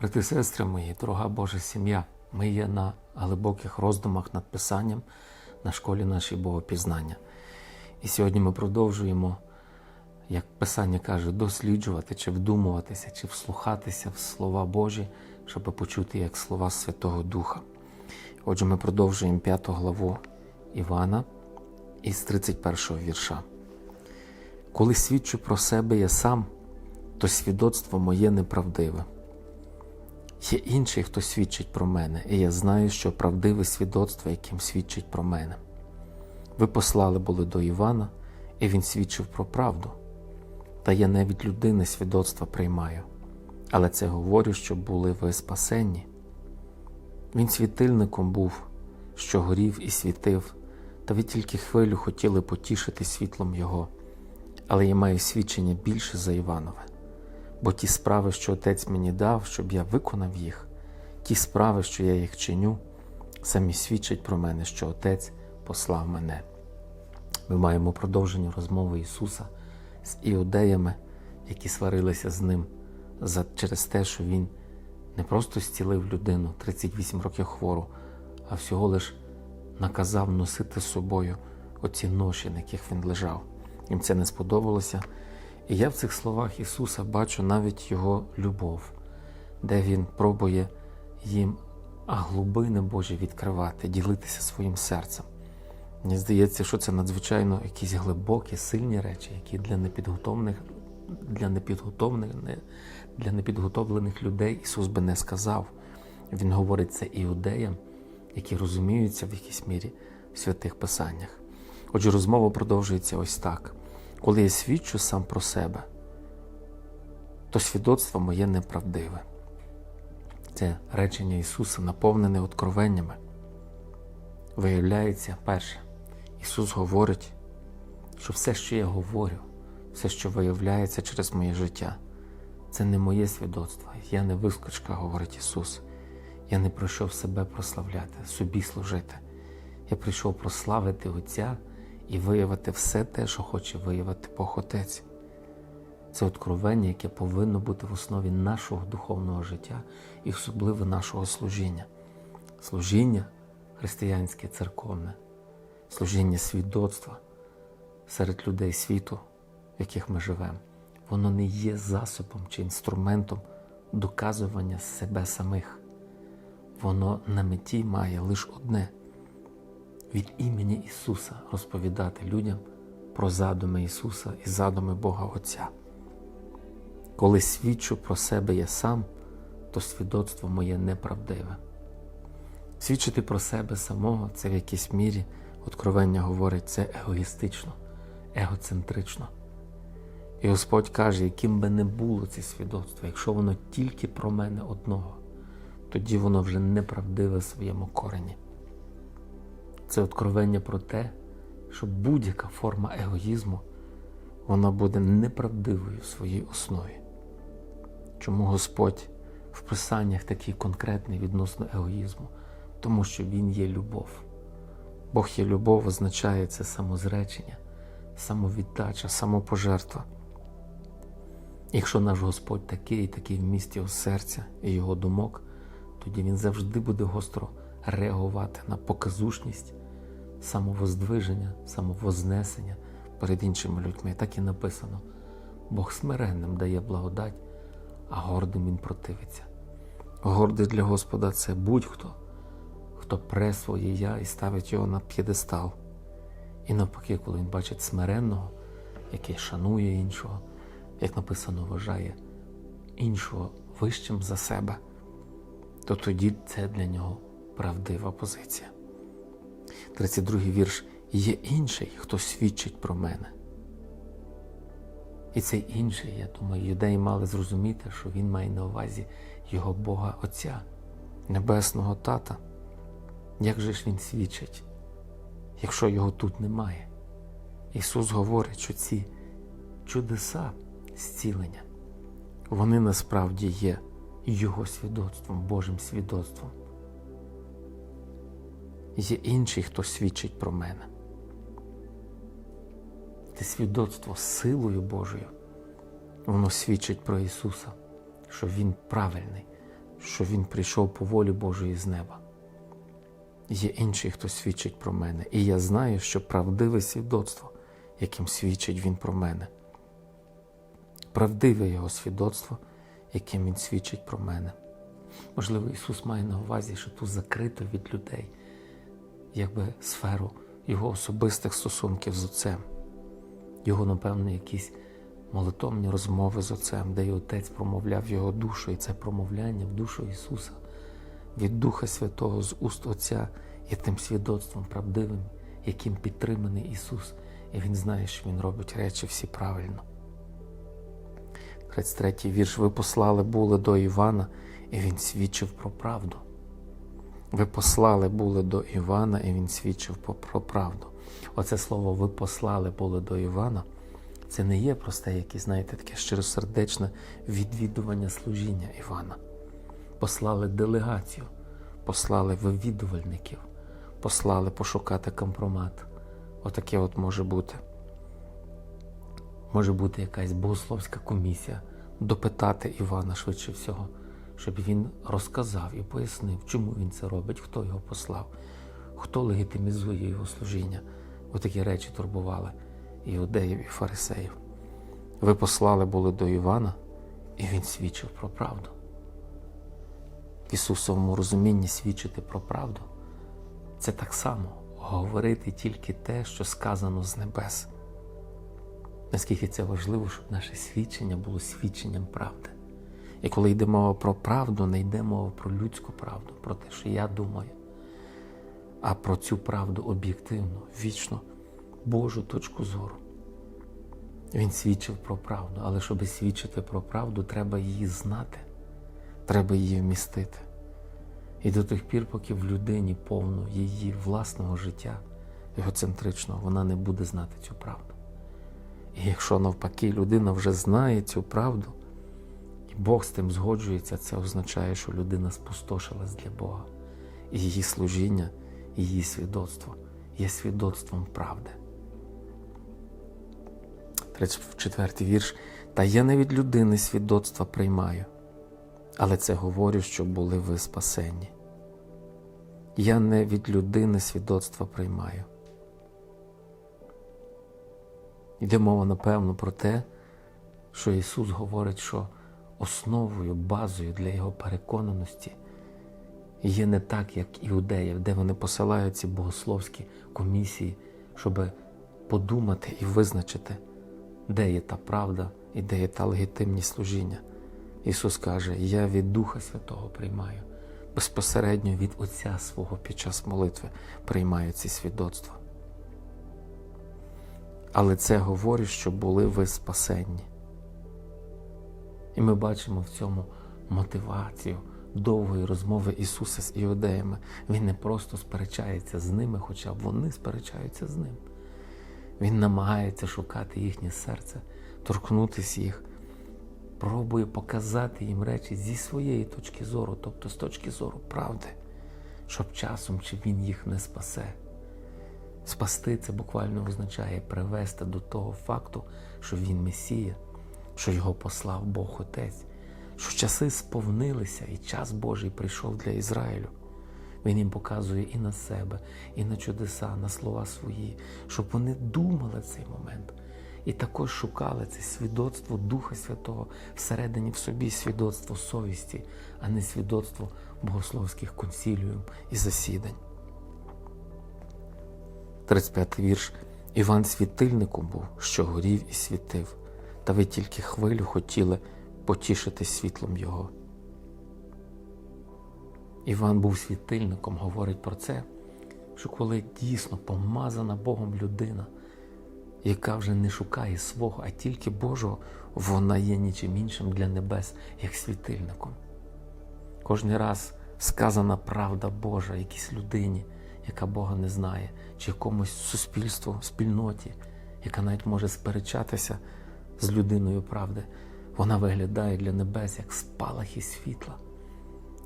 Брати сестри мої, дорога Божа сім'я, ми є на глибоких роздумах над Писанням на школі нашої Богопізнання. І сьогодні ми продовжуємо, як Писання каже, досліджувати, чи вдумуватися, чи вслухатися в слова Божі, щоб почути як слова Святого Духа. Отже, ми продовжуємо п'яту главу Івана із 31 вірша. Коли свідчу про себе я сам, то свідоцтво моє неправдиве. Є інший, хто свідчить про мене, і я знаю, що правдиве свідоцтво, яким свідчить про мене. Ви послали були до Івана, і він свідчив про правду. Та я не від людини свідоцтва приймаю, але це говорю, щоб були ви спасенні. Він світильником був, що горів і світив, та ви тільки хвилю хотіли потішити світлом його. Але я маю свідчення більше за Іванове. Бо ті справи, що отець мені дав, щоб я виконав їх, ті справи, що я їх чиню, самі свідчать про мене, що Отець послав мене. Ми маємо продовження розмови Ісуса з іудеями, які сварилися з Ним за, через те, що Він не просто зцілив людину 38 років хвору, а всього лиш наказав носити з собою оці ноші, на яких він лежав. Їм це не сподобалося. І я в цих словах Ісуса бачу навіть Його любов, де Він пробує їм глибини Божі відкривати, ділитися своїм серцем. Мені здається, що це надзвичайно якісь глибокі, сильні речі, які для непідготовлених, для непідготовлених, для непідготовлених людей Ісус би не сказав. Він говорить це іудеям, які розуміються в якійсь мірі в святих писаннях. Отже, розмова продовжується ось так. Коли я свідчу сам про себе, то свідоцтво моє неправдиве. Це речення Ісуса, наповнене откровеннями. Виявляється, перше, Ісус говорить, що все, що я говорю, все, що виявляється через моє життя, це не моє свідоцтво. Я не вискочка, говорить Ісус. Я не прийшов себе прославляти, собі служити. Я прийшов прославити Отця і виявити все те, що хоче виявити Бог Отець. Це откровення, яке повинно бути в основі нашого духовного життя і особливо нашого служіння. Служіння християнське, церковне, служіння свідоцтва серед людей світу, в яких ми живемо, воно не є засобом чи інструментом доказування себе самих. Воно на меті має лише одне від імені Ісуса розповідати людям про задуми Ісуса і задуми Бога Отця. Коли свідчу про себе я сам, то свідоцтво моє неправдиве. Свідчити про себе самого це в якійсь мірі откровення говорить це егоїстично, егоцентрично. І Господь каже, яким би не було це свідоцтво, якщо воно тільки про мене одного, тоді воно вже неправдиве в своєму корені. Це откровення про те, що будь-яка форма егоїзму вона буде неправдивою в своїй основі. Чому Господь в Писаннях такий конкретний відносно егоїзму? Тому що Він є любов. Бог є любов означає це самозречення, самовіддача, самопожертва. Якщо наш Господь такий, такий в місті його серця і його думок, тоді він завжди буде гостро реагувати на показушність, самовоздвиження, самовознесення перед іншими людьми. Так і написано: Бог смиренним дає благодать, а гордим він противиться. Гордий для Господа це будь-хто, хто пре своє я і ставить його на п'єдестал. І навпаки, коли він бачить смиренного, який шанує іншого, як написано, вважає іншого вищим за себе, то тоді це для нього правдива позиція. 32 вірш. Є інший, хто свідчить про мене. І цей інший, я думаю, юдеї мали зрозуміти, що він має на увазі його Бога Отця, Небесного Тата. Як же ж він свідчить, якщо його тут немає? Ісус говорить, що ці чудеса зцілення, вони насправді є Його свідоцтвом, Божим свідоцтвом. Є інший, хто свідчить про мене. Це свідоцтво силою Божою, воно свідчить про Ісуса, що Він правильний, що Він прийшов по волі Божої з неба. Є інший, хто свідчить про мене, і я знаю, що правдиве свідоцтво, яким свідчить Він про мене. Правдиве Його свідоцтво, яким Він свідчить про мене. Можливо, Ісус має на увазі, що тут закрито від людей, якби сферу Його особистих стосунків з Отцем, Його, напевно, якісь молитовні розмови з Отцем, де і Отець промовляв Його душу, і це промовляння в душу Ісуса від Духа Святого з уст Отця є тим свідоцтвом правдивим, яким підтриманий Ісус, і Він знає, що Він робить речі всі правильно. 33-й вірш ви послали були до Івана, і він свідчив про правду. Ви послали були до Івана, і він свідчив про, правду. Оце слово ви послали були до Івана. Це не є просте якесь, знаєте, таке щиросердечне відвідування служіння Івана. Послали делегацію, послали вивідувальників, послали пошукати компромат. Отаке от може бути. Може бути якась богословська комісія, допитати Івана швидше всього, щоб він розказав і пояснив, чому він це робить, хто його послав, хто легітимізує його служіння. Отакі речі турбували іудеїв і фарисеїв. Ви послали були до Івана, і він свідчив про правду. В Ісусовому розумінні свідчити про правду це так само говорити тільки те, що сказано з небес. Наскільки це важливо, щоб наше свідчення було свідченням правди. І коли йде мова про правду, не йде мова про людську правду, про те, що я думаю, а про цю правду об'єктивну, вічно, Божу точку зору. Він свідчив про правду, але щоб свідчити про правду, треба її знати, треба її вмістити. І до тих пір, поки в людині повно її власного життя, егоцентричного, вона не буде знати цю правду. І якщо навпаки людина вже знає цю правду, Бог з тим згоджується, це означає, що людина спустошилась для Бога. І її служіння, і її свідоцтво є свідоцтвом правди. 34 вірш. Та я не від людини свідоцтва приймаю, але це говорю, що були ви спасенні. Я не від людини свідоцтва приймаю. Йде мова, напевно, про те, що Ісус говорить, що основою, базою для Його переконаності є не так, як іудеїв, де вони посилають ці богословські комісії, щоб подумати і визначити, де є та правда і де є та легітимність служіння. Ісус каже: Я від Духа Святого приймаю, безпосередньо від Отця свого під час молитви приймаю ці свідоцтва. Але це говорить, що були ви спасенні. І ми бачимо в цьому мотивацію довгої розмови Ісуса з іудеями. Він не просто сперечається з ними, хоча вони сперечаються з ним. Він намагається шукати їхнє серце, торкнутися їх, пробує показати їм речі зі своєї точки зору, тобто з точки зору правди, щоб часом чи він їх не спасе. Спасти це буквально означає привести до того факту, що він Месія, що його послав Бог Отець, що часи сповнилися, і час Божий прийшов для Ізраїлю. Він їм показує і на себе, і на чудеса, на слова свої, щоб вони думали цей момент. І також шукали це свідоцтво Духа Святого всередині в собі свідоцтво совісті, а не свідоцтво богословських консіліум і засідань. 35 вірш. Іван світильником був, що горів і світив, та ви тільки хвилю хотіли потішити світлом Його. Іван був світильником, говорить про це, що коли дійсно помазана Богом людина, яка вже не шукає свого, а тільки Божого, вона є нічим іншим для небес, як світильником. Кожний раз сказана правда Божа якійсь людині, яка Бога не знає, чи якомусь суспільству, спільноті, яка навіть може сперечатися з людиною правди, вона виглядає для небес як спалахи світла,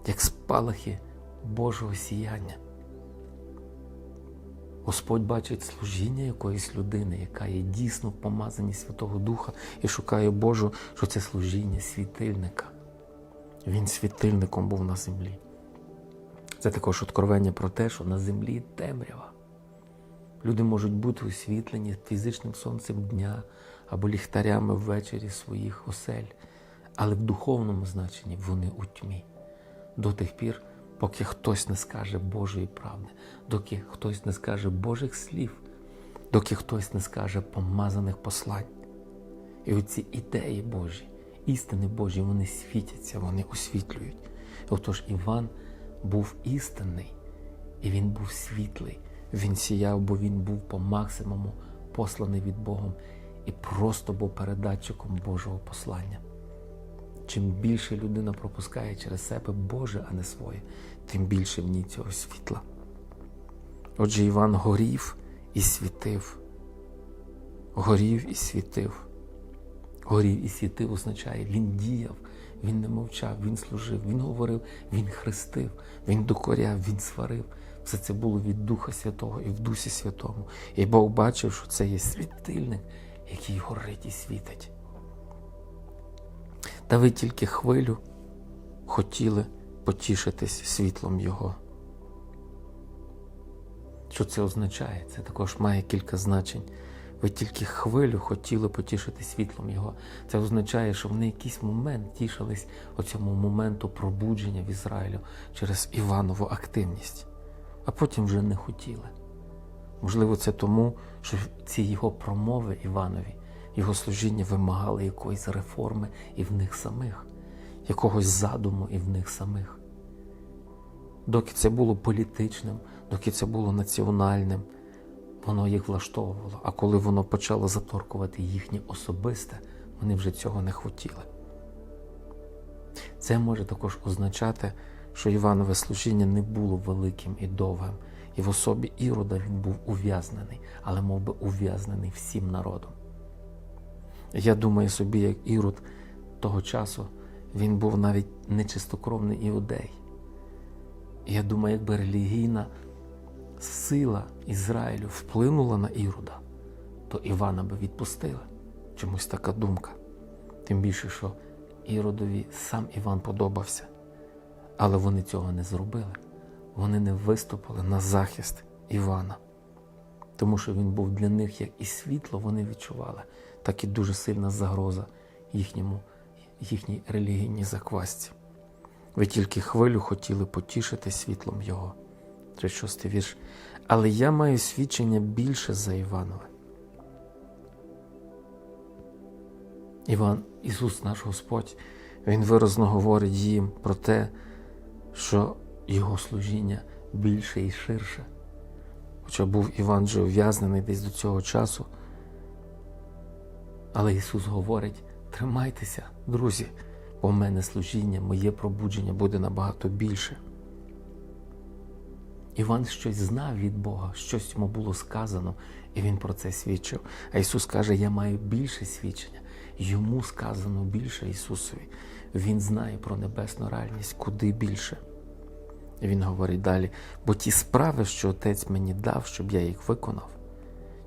як спалахи Божого сіяння. Господь бачить служіння якоїсь людини, яка є дійсно в помазанні Святого Духа і шукає Божу, що це служіння світильника. Він світильником був на землі. Це також откровення про те, що на землі темрява. Люди можуть бути освітлені фізичним сонцем дня або ліхтарями ввечері своїх осель, але в духовному значенні вони у тьмі. До тих пір, поки хтось не скаже Божої правди, доки хтось не скаже Божих слів, доки хтось не скаже помазаних послань. І оці ідеї Божі, істини Божі, вони світяться, вони освітлюють. Отож Іван був істинний, і він був світлий. Він сіяв, бо він був по максимуму посланий від Богом і просто був передатчиком Божого послання. Чим більше людина пропускає через себе Боже, а не своє, тим більше в ній цього світла. Отже, Іван горів і світив. Горів і світив. Горів і світив означає, він діяв, він не мовчав, він служив, він говорив, він хрестив, він докоряв, він сварив. Все це було від Духа Святого і в Дусі Святому. І Бог бачив, що це є світильник, який горить і світить. Та ви тільки хвилю хотіли потішитись світлом Його. Що це означає? Це також має кілька значень. Ви тільки хвилю хотіли потішити світлом Його. Це означає, що вони якийсь момент тішились оцьому моменту пробудження в Ізраїлю через Іванову активність, а потім вже не хотіли. Можливо, це тому, що ці його промови Іванові, його служіння вимагали якоїсь реформи і в них самих, якогось задуму і в них самих. Доки це було політичним, доки це було національним, воно їх влаштовувало. А коли воно почало заторкувати їхнє особисте, вони вже цього не хотіли. Це може також означати, що Іванове служіння не було великим і довгим, і в особі Ірода він був ув'язнений, але мов би ув'язнений всім народом. Я думаю собі, як Ірод того часу, він був навіть нечистокровний іудей. Я думаю, якби релігійна сила Ізраїлю вплинула на Ірода, то Івана би відпустили. Чомусь така думка. Тим більше, що Іродові сам Іван подобався. Але вони цього не зробили. Вони не виступили на захист Івана. Тому що він був для них як і світло, вони відчували, так і дуже сильна загроза їхньому, їхній релігійній заквасті. Ви тільки хвилю хотіли потішити світлом Його. 36 вірш. Але я маю свідчення більше за Іванове. Іван, Ісус, наш Господь, Він виразно говорить їм про те, що Його служіння більше і ширше. Хоча був Іван вже ув'язнений десь до цього часу. Але Ісус говорить: тримайтеся, друзі, бо в мене служіння, моє пробудження буде набагато більше. Іван щось знав від Бога, щось йому було сказано, і він про це свідчив. А Ісус каже: Я маю більше свідчення. Йому сказано більше Ісусові. Він знає про небесну реальність куди більше. Він говорить далі: бо ті справи, що Отець мені дав, щоб я їх виконав,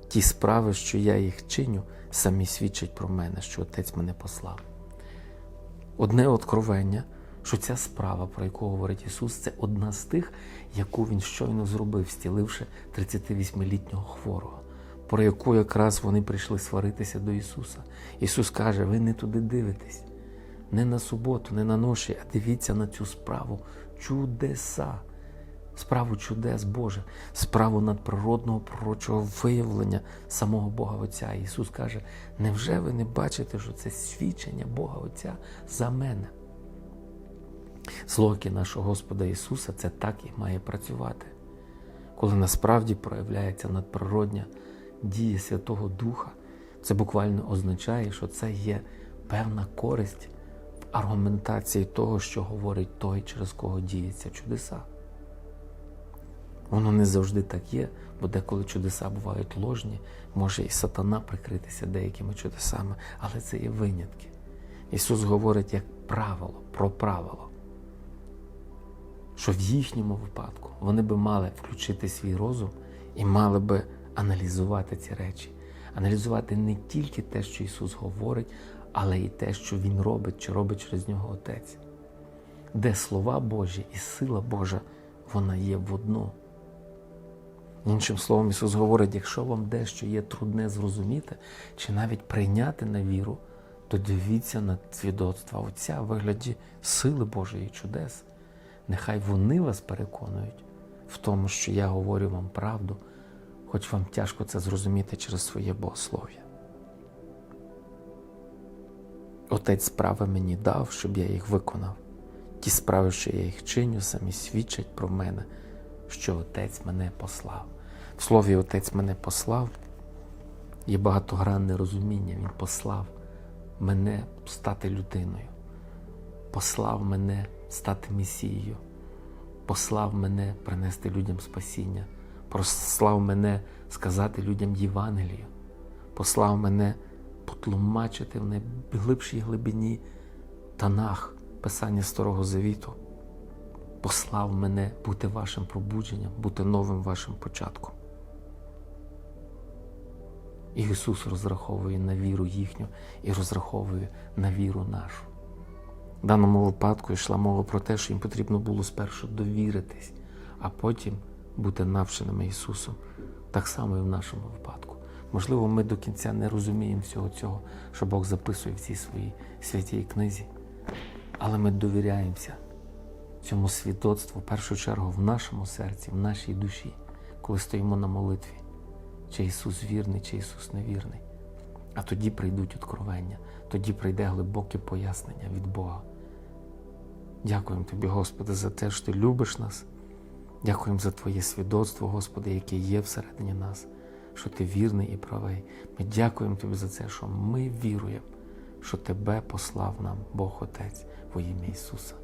ті справи, що я їх чиню, самі свідчать про мене, що Отець мене послав. Одне откровення, що ця справа, про яку говорить Ісус, це одна з тих, яку Він щойно зробив, стіливши 38-літнього хворого, про яку якраз вони прийшли сваритися до Ісуса. Ісус каже: ви не туди дивитесь, не на суботу, не на ноші, а дивіться на цю справу чудеса, справу чудес Боже, справу надприродного пророчого виявлення самого Бога Отця. Ісус каже: невже ви не бачите, що це свідчення Бога Отця за мене? Злоки нашого Господа Ісуса це так і має працювати, коли насправді проявляється надприродня дія Святого Духа, це буквально означає, що це є певна користь аргументації того, що говорить той, через кого діються чудеса. Воно не завжди так є, бо деколи чудеса бувають ложні, може і сатана прикритися деякими чудесами, але це є винятки. Ісус говорить як правило, про правило що в їхньому випадку вони би мали включити свій розум і мали би аналізувати ці речі, аналізувати не тільки те, що Ісус говорить, але й те, що Він робить, чи робить через нього Отець. де слова Божі і сила Божа, вона є в одну. Іншим словом, Ісус говорить, якщо вам дещо є трудне зрозуміти чи навіть прийняти на віру, то дивіться на свідоцтва Отця в вигляді сили Божої чудес. Нехай вони вас переконують в тому, що я говорю вам правду, хоч вам тяжко це зрозуміти через своє богослов'я. Отець справи мені дав, щоб я їх виконав. Ті справи, що я їх чиню, самі свідчать про мене, що Отець мене послав. В слові Отець мене послав є багатогранне розуміння. Він послав мене стати людиною, послав мене стати Месією, послав мене принести людям спасіння, послав мене сказати людям Євангелію, послав мене потлумачити в найглибшій глибині Танах, Писання Старого Завіту. Послав мене бути вашим пробудженням, бути новим вашим початком. І Ісус розраховує на віру їхню і розраховує на віру нашу. В даному випадку йшла мова про те, що їм потрібно було спершу довіритись, а потім бути навченими Ісусом. Так само і в нашому випадку. Можливо, ми до кінця не розуміємо всього цього, що Бог записує в цій своїй святій книзі, але ми довіряємося цьому свідоцтву в першу чергу в нашому серці, в нашій душі, коли стоїмо на молитві, чи Ісус вірний, чи Ісус невірний. А тоді прийдуть откровення, тоді прийде глибоке пояснення від Бога. Дякуємо Тобі, Господи, за те, що Ти любиш нас. Дякуємо за Твоє свідоцтво, Господи, яке є всередині нас, що Ти вірний і правий. Ми дякуємо Тобі за це, що ми віруємо, що Тебе послав нам Бог Отець во ім'я Ісуса.